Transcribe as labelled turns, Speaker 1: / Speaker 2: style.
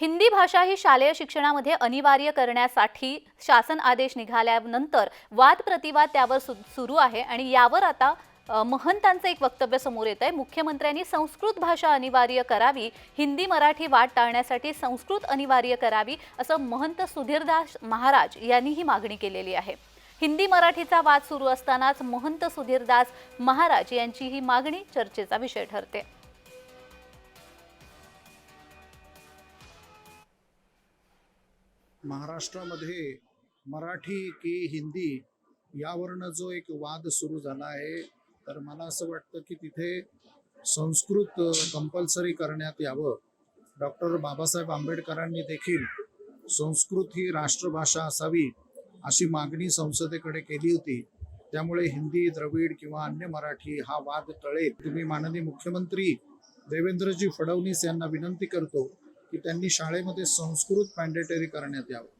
Speaker 1: हिंदी भाषा ही शालेय शिक्षणामध्ये अनिवार्य करण्यासाठी शासन आदेश निघाल्यानंतर वाद प्रतिवाद त्यावर सु सुरू आहे आणि यावर आता महंतांचं एक वक्तव्य समोर येत आहे. मुख्यमंत्र्यांनी संस्कृत भाषा अनिवार्य करावी हिंदी मराठी वाद टाळण्यासाठी संस्कृत अनिवार्य करावी असं महंत सुधीरदास महाराज यांनी ही मागणी केलेली आहे. हिंदी मराठीचा वाद सुरू असतानाच महंत सुधीरदास महाराज यांची ही मागणी चर्चेचा विषय ठरते.
Speaker 2: महाराष्ट्रामध्ये मराठी की हिंदी यावरनं जो एक वाद सुरू झाला आहे तर मला असं वाटतं की तिथे संस्कृत कंपल्सरी करण्यात यावं. डॉक्टर बाबासाहेब आंबेडकरांनी देखील संस्कृत ही राष्ट्रभाषा असावी अशी मागणी संसदेकडे केली होती. त्यामुळे हिंदी द्रविड किंवा अन्य मराठी हा वाद टळेल. तुम्ही माननीय मुख्यमंत्री देवेंद्रजी फडणवीस यांना विनंती करतो की त्यांनी शाळेमध्ये संस्कृत मॅन्डेटरी करण्यात यावं.